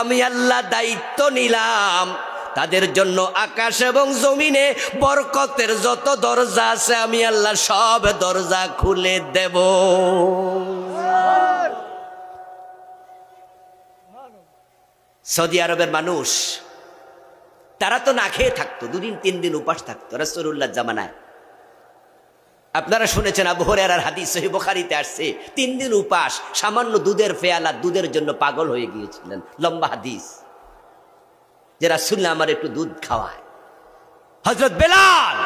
আমি আল্লাহ দায়িত্ব নিলাম। তাদের জন্য আকাশ এবং জমিনে বরকতের যত দরজা আছে, আমি আল্লাহ সব দরজা খুলে দেব। সৌদি আরবের মানুষ, তারা তো না খেয়ে থাকতো, দুদিন তিন দিন উপাস থাকতো রসুল্লাহ জামানায়। আপনারা শুনেছেন আবু হরেরার হাদিস সহি বোখারিতে আসছে, তিন দিন উপাস, সামান্য দুধের ফেয়ালা, দুধের জন্য পাগল হয়ে গিয়েছিলেন। লম্বা হাদিস। যে রাসুল্লাহ আমার একটু দুধ খাওয়ায়। হজরত বেলাল,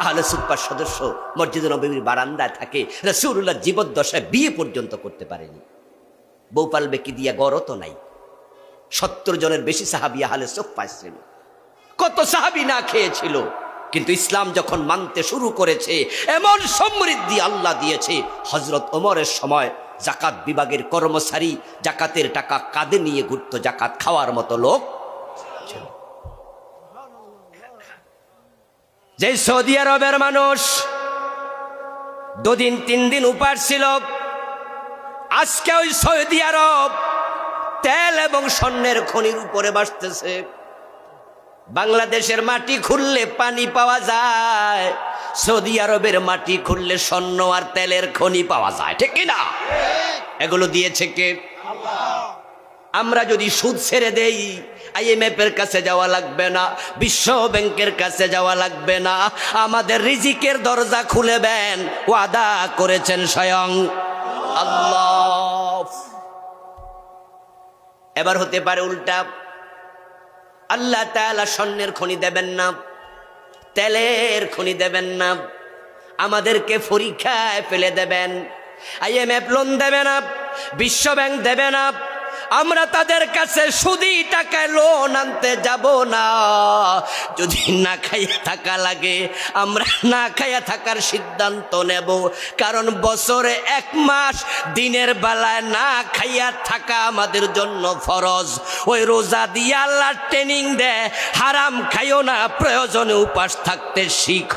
আহলে সুপ্পার সদস্য, মসজিদ নবীর বারান্দায় থাকে রসুল্লাহ জীবদ্দশায় বিয়ে পর্যন্ত করতে পারেনি। বউ পালবে দিয়া গড় তো নাই। সত্তর জনের বেশি সাহাবি আহলে সোফা ছিল কত সাহাবি না খেয়েছিল। কিন্তু ইসলাম যখন মানতে শুরু করেছে, এমন সমৃদ্ধি আল্লাহ দিয়েছে। হজরত ওমরের সময় জাকাত বিভাগের কর্মচারী জাকাতের টাকা কাঁধে নিয়ে ঘুরত জাকাত খাওয়ার মতো লোক যে সৌদি আরবের মানুষ দুদিন, তিন দিন উপাস ছিল, আজকে ওই সৌদি আরব তেল এবং স্বর্ণের খনির উপরে বাসতেছে। বাংলাদেশের মাটি খুললে পানি পাওয়া যায়, সৌদি আরবের মাটি খুললে স্বর্ণ আর তেলের খনি পাওয়া যায়, ঠিক কিনা? এগুলো দিয়েছে কে? আমরা যদি সুদ ছেড়ে দেই আইএমএফ এর কাছে যাওয়া লাগবে না, বিশ্ব ব্যাংকের কাছে যাওয়া লাগবে না, আমাদের রিজিকের দরজা খুলে দেন, ওয়াদা করেছেন স্বয়ং আল্লাহ। এবার হতে পারে উল্টা আল্লাহ তালা স্বর্ণের খনি দেবেন না, তেলের খনি দেবেন না, আমাদেরকে পরীক্ষায় ফেলে দেবেন, আইএমএফ লোন দেবে না, বিশ্ব ব্যাংক দেবে না আমরা তাদের কাছে সুদি টাকায় লোন আনতে যাব না। যদি না খাইয়া থাকা লাগে, আমরা না খাইয়া থাকার সিদ্ধান্ত নেব। কারণ বছরে এক মাস দিনের বেলায় না খাইয়া থাকা আমাদের জন্য ফরজ। ওই রোজা দিয়ে আল্লাহ ট্রেনিং দেয়, হারাম খাইও না, প্রয়োজনে উপাস থাকতে শিখ।